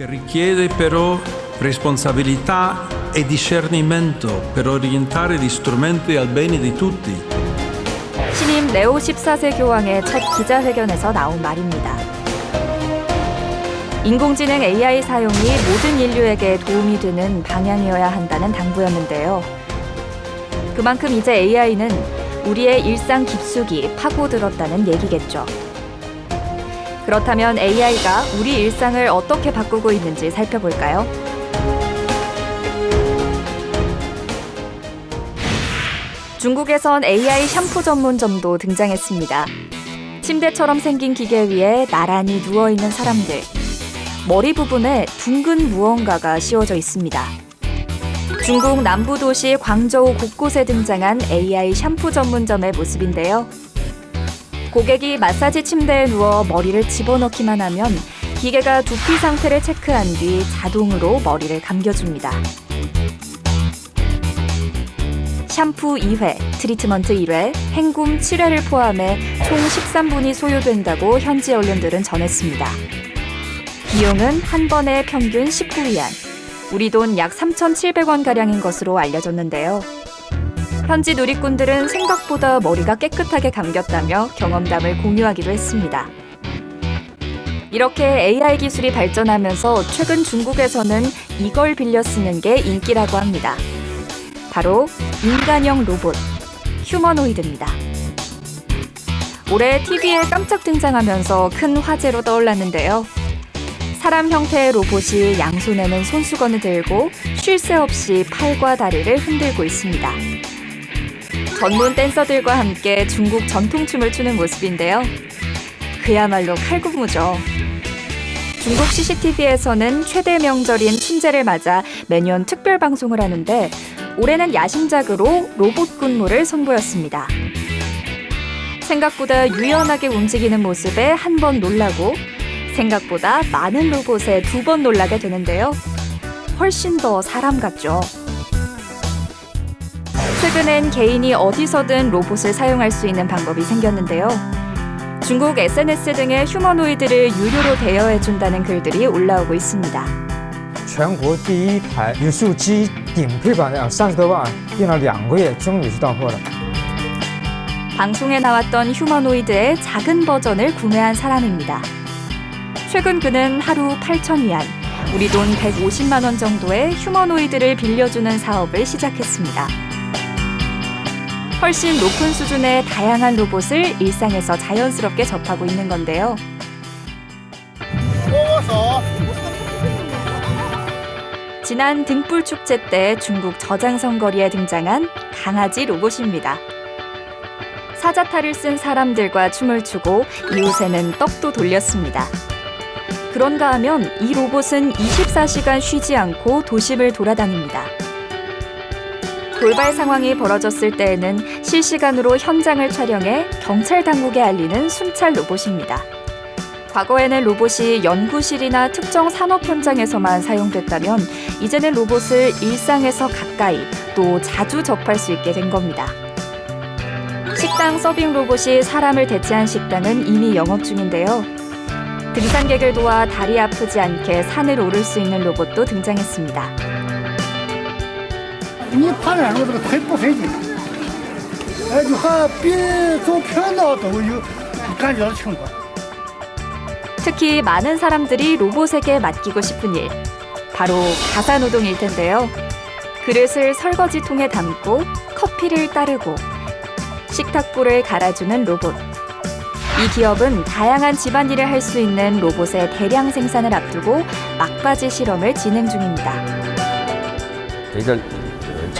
che richiede però responsabilità e discernimento per orientare gli strumenti al bene di tutti. 신임 레오 14세 교황의 첫 기자회견에서 나온 말입니다. 인공지능 AI 사용이 모든 인류에게 도움이 되는 방향이어야 한다는 당부였는데요. 그만큼 이제 AI는 우리의 일상 깊숙이 파고들었다는 얘기겠죠. 그렇다면 AI가 우리 일상을 어떻게 바꾸고 있는지 살펴볼까요? 중국에선 AI 샴푸 전문점도 등장했습니다. 침대처럼 생긴 기계 위에 나란히 누워 있는 사람들. 머리 부분에 둥근 무언가가 씌워져 있습니다. 중국 남부 도시 광저우 곳곳에 등장한 AI 샴푸 전문점의 모습인데요. 고객이 마사지 침대에 누워 머리를 집어넣기만 하면 기계가 두피 상태를 체크한 뒤 자동으로 머리를 감겨줍니다. 샴푸 2회, 트리트먼트 1회, 헹굼 7회를 포함해 총 13분이 소요된다고 현지 언론들은 전했습니다. 비용은 한 번에 평균 19위안, 우리 돈 약 3,700원 가량인 것으로 알려졌는데요. 현지 누리꾼들은 생각보다 머리가 깨끗하게 감겼다며 경험담을 공유하기도 했습니다. 이렇게 AI 기술이 발전하면서 최근 중국에서는 이걸 빌려 쓰는 게 인기라고 합니다. 바로 인간형 로봇, 휴머노이드입니다. 올해 TV에 깜짝 등장하면서 큰 화제로 떠올랐는데요. 사람 형태의 로봇이 양손에는 손수건을 들고 쉴 새 없이 팔과 다리를 흔들고 있습니다. 전문 댄서들과 함께 중국 전통춤을 추는 모습인데요. 그야말로 칼군무죠. 중국 CCTV에서는 최대 명절인 춘제를 맞아 매년 특별 방송을 하는데 올해는 야심작으로 로봇 군무를 선보였습니다. 생각보다 유연하게 움직이는 모습에 한 번 놀라고 생각보다 많은 로봇에 두 번 놀라게 되는데요. 훨씬 더 사람 같죠. 최근엔 개인이 어디서든 로봇을 사용할 수 있는 방법이 생겼는데요. 중국 SNS 등의 휴머노이드를 유료로 대여해준다는 글들이 올라오고 있습니다. 全国第一台语速机顶配版的三十多万，订了两个月，终于是到货了。 방송에 나왔던 휴머노이드의 작은 버전을 구매한 사람입니다. 최근 그는 하루 8,000위안, 우리 돈 150만 원 정도의 휴머노이드를 빌려주는 사업을 시작했습니다. 훨씬 높은 수준의 다양한 로봇을 일상에서 자연스럽게 접하고 있는 건데요. 지난 등불 축제 때 중국 저장성 거리에 등장한 강아지 로봇입니다. 사자탈을 쓴 사람들과 춤을 추고 이웃에는 떡도 돌렸습니다. 그런가 하면 이 로봇은 24시간 쉬지 않고 도심을 돌아다닙니다. 돌발 상황이 벌어졌을 때에는 실시간으로 현장을 촬영해 경찰 당국에 알리는 순찰 로봇입니다. 과거에는 로봇이 연구실이나 특정 산업 현장에서만 사용됐다면 이제는 로봇을 일상에서 가까이 또 자주 접할 수 있게 된 겁니다. 식당 서빙 로봇이 사람을 대체한 식당은 이미 영업 중인데요. 등산객을 도와 다리 아프지 않게 산을 오를 수 있는 로봇도 등장했습니다. 你爬山路这个腿不费劲，哎，就和比走平道都有感觉到轻快。 특히 많은 사람들이 로봇에게 맡기고 싶은 일, 바로 가사노동일 텐데요. 그릇을 설거지통에 담고 커피를 따르고 식탁불을 갈아주는 로봇. 이 기업은 다양한 집안일을 할 수 있는 로봇의 대량 생산을 앞두고 막바지 실험을 진행 중입니다. 随着 呃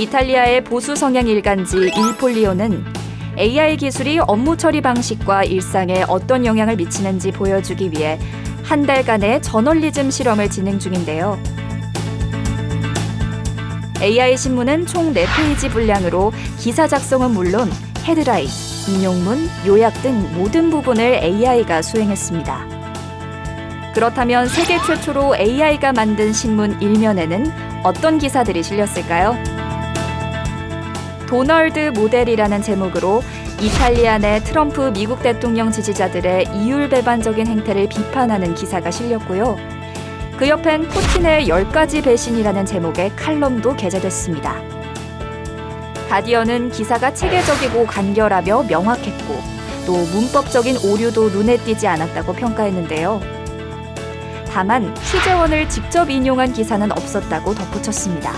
이탈리아의 보수 성향 일간지 일폴리오는 AI 기술이 업무 처리 방식과 일상에 어떤 영향을 미치는지 보여주기 위해 한 달간의 저널리즘 실험을 진행 중인데요. AI 신문은 총 4페이지 분량으로 기사 작성은 물론 헤드라인, 인용문, 요약 등 모든 부분을 AI가 수행했습니다. 그렇다면 세계 최초로 AI가 만든 신문 일면에는 어떤 기사들이 실렸을까요? 도널드 모델이라는 제목으로 이탈리아 내 트럼프 미국 대통령 지지자들의 이율배반적인 행태를 비판하는 기사가 실렸고요. 그 옆엔 푸틴의 10가지 배신이라는 제목의 칼럼도 게재됐습니다. 가디언은 기사가 체계적이고 간결하며 명확했고 또 문법적인 오류도 눈에 띄지 않았다고 평가했는데요. 다만 취재원을 직접 인용한 기사는 없었다고 덧붙였습니다.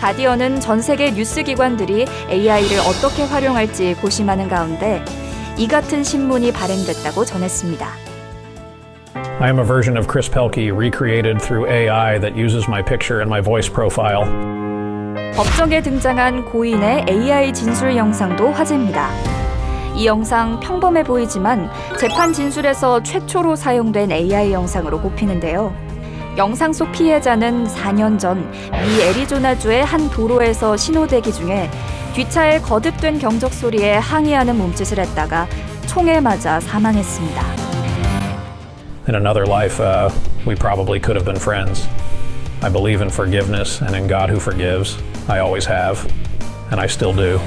가디언은 전 세계 뉴스 기관들이 AI를 어떻게 활용할지 고심하는 가운데 이 같은 신문이 발행됐다고 전했습니다. I am a version of Chris Pelkey recreated through AI that uses my picture and my voice profile. 법정에 등장한 고인의 AI 진술 영상도 화제입니다. 이 영상 평범해 보이지만 재판 진술에서 최초로 사용된 AI 영상으로 꼽히는데요. 영상 속 피해자는 4년 전 미 애리조나주의 한 도로에서 신호대기 중에 뒷차에 거듭된 경적 소리에 항의하는 몸짓을 했다가 총에 맞아 사망했습니다. In another life, uh, we probably could have been friends. I believe in forgiveness and in God who forgives. I always have, and I still do.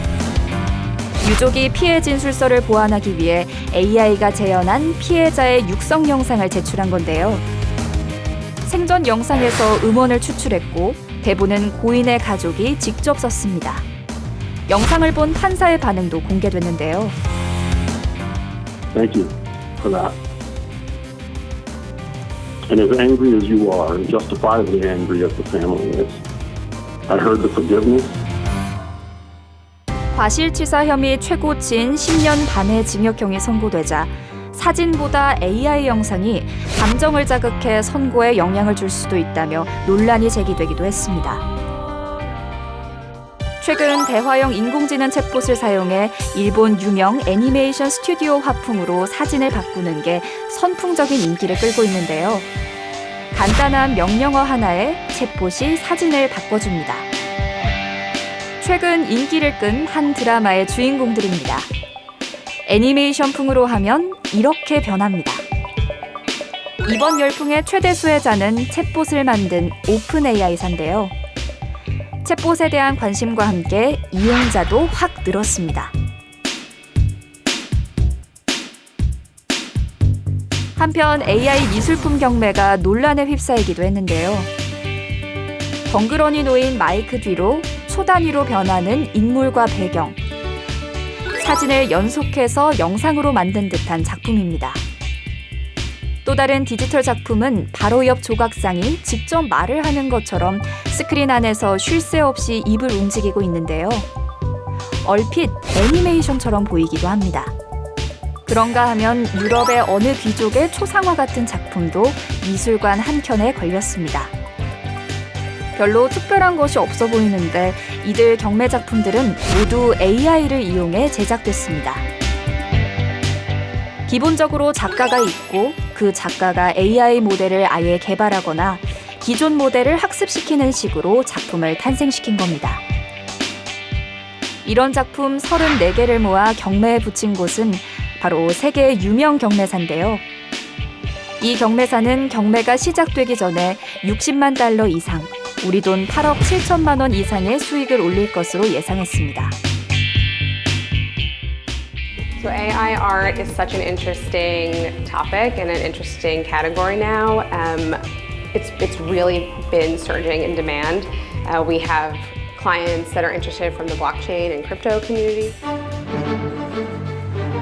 유족이 피해 진술서를 보완하기 위해 AI가 재현한 피해자의 육성 영상을 제출한 건데요. 생전 영상에서 음원을 추출했고 대부는 고인의 가족이 직접 썼습니다. 영상을 본 판사의 반응도 공개됐는데요. Thank you for that. And as angry as you are, and justifiably angry as the family is, I heard the forgiveness 과실치사 혐의 최고치인 10년 반의 징역형이 선고되자 사진보다 AI 영상이 감정을 자극해 선고에 영향을 줄 수도 있다며 논란이 제기되기도 했습니다. 최근 대화형 인공지능 챗봇을 사용해 일본 유명 애니메이션 스튜디오 화풍으로 사진을 바꾸는 게 선풍적인 인기를 끌고 있는데요. 간단한 명령어 하나에 챗봇이 사진을 바꿔줍니다. 최근 인기를 끈 한 드라마의 주인공들입니다. 애니메이션풍으로 하면 이렇게 변합니다. 이번 열풍의 최대 수혜자는 챗봇을 만든 오픈 AI사인데요. 챗봇에 대한 관심과 함께 이용자도 확 늘었습니다. 한편 AI 미술품 경매가 논란에 휩싸이기도 했는데요. 덩그러니 놓인 마이크 뒤로 초단위로 변하는 인물과 배경, 사진을 연속해서 영상으로 만든 듯한 작품입니다. 또 다른 디지털 작품은 바로 옆 조각상이 직접 말을 하는 것처럼 스크린 안에서 쉴 새 없이 입을 움직이고 있는데요. 얼핏 애니메이션처럼 보이기도 합니다. 그런가 하면 유럽의 어느 귀족의 초상화 같은 작품도 미술관 한 켠에 걸렸습니다. 별로 특별한 것이 없어 보이는데 이들 경매 작품들은 모두 AI를 이용해 제작됐습니다. 기본적으로 작가가 있고 그 작가가 AI 모델을 아예 개발하거나 기존 모델을 학습시키는 식으로 작품을 탄생시킨 겁니다. 이런 작품 34개를 모아 경매에 붙인 곳은 바로 세계 유명 경매사인데요. 이 경매사는 경매가 시작되기 전에 60만 달러 이상, 우리 돈 8억 7천만 원 이상의 수익을 올릴 것으로 예상했습니다. So AI art is such an interesting topic and an interesting category now. Um, it's it's really been surging in demand. Uh, we have clients that are interested from the blockchain and crypto community.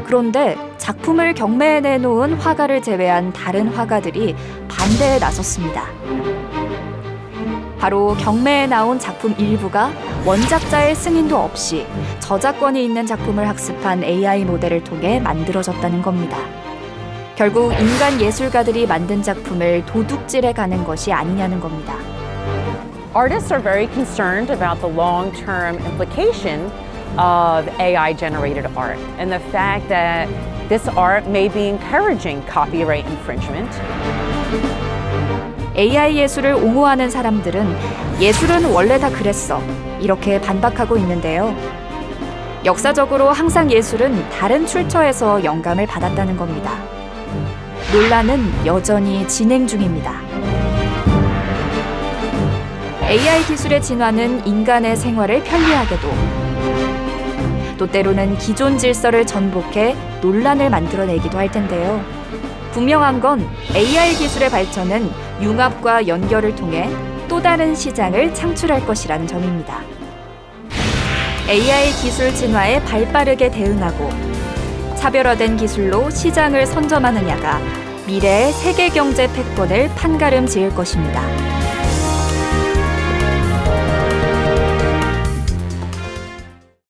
그런데 작품을 경매에 내놓은 화가를 제외한 다른 화가들이 반대에 나섰습니다. 바로 경매에 나온 작품 일부가 원작자의 승인도 없이 저작권이 있는 작품을 학습한 AI 모델을 통해 만들어졌다는 겁니다. 결국 인간 예술가들이 만든 작품을 도둑질해 가는 것이 아니냐는 겁니다. Artists are very concerned about the long term implication of AI generated art and the fact that This art may be encouraging copyright infringement. AI 예술을 옹호하는 사람들은 예술은 원래 다 그랬어. 이렇게 반박하고 있는데요. 역사적으로 항상 예술은 다른 출처에서 영감을 받았다는 겁니다. 논란은 여전히 진행 중입니다. AI 기술의 진화는 인간의 생활을 편리하게도 또 때로는 기존 질서를 전복해 논란을 만들어내기도 할 텐데요. 분명한 건 AI 기술의 발전은 융합과 연결을 통해 또 다른 시장을 창출할 것이라는 점입니다. AI 기술 진화에 발빠르게 대응하고 차별화된 기술로 시장을 선점하느냐가 미래의 세계 경제 패권을 판가름 지을 것입니다.